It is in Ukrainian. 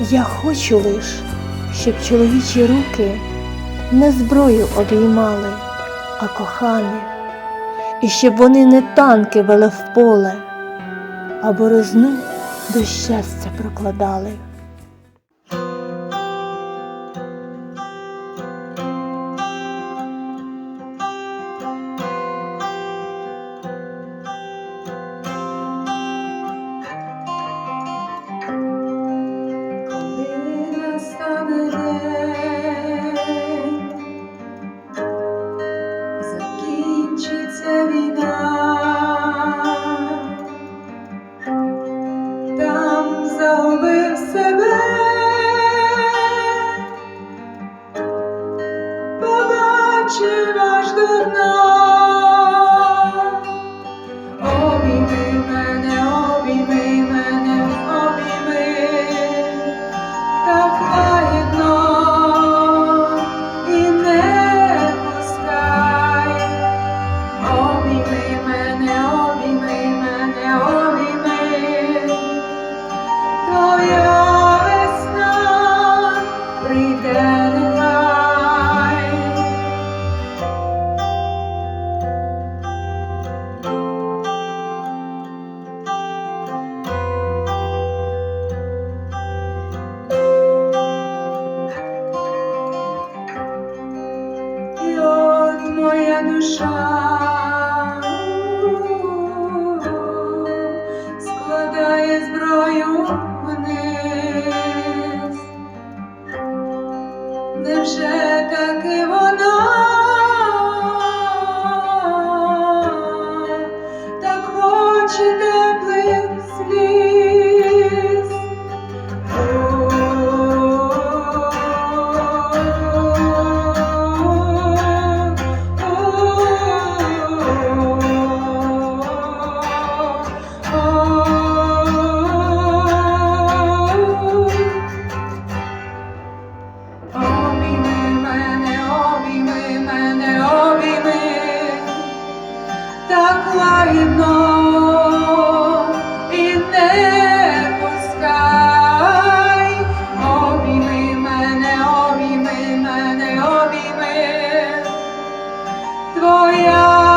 Я хочу лиш, щоб чоловічі руки не зброю обіймали, а коханих, і щоб вони не танки вели в поле, а борозну до щастя прокладали. Загубив себе, побачив аж до. душа складає зброю вниз, невже таки воно? лагідно і не пускай, обійми мене, обійми мене, обійми твоя.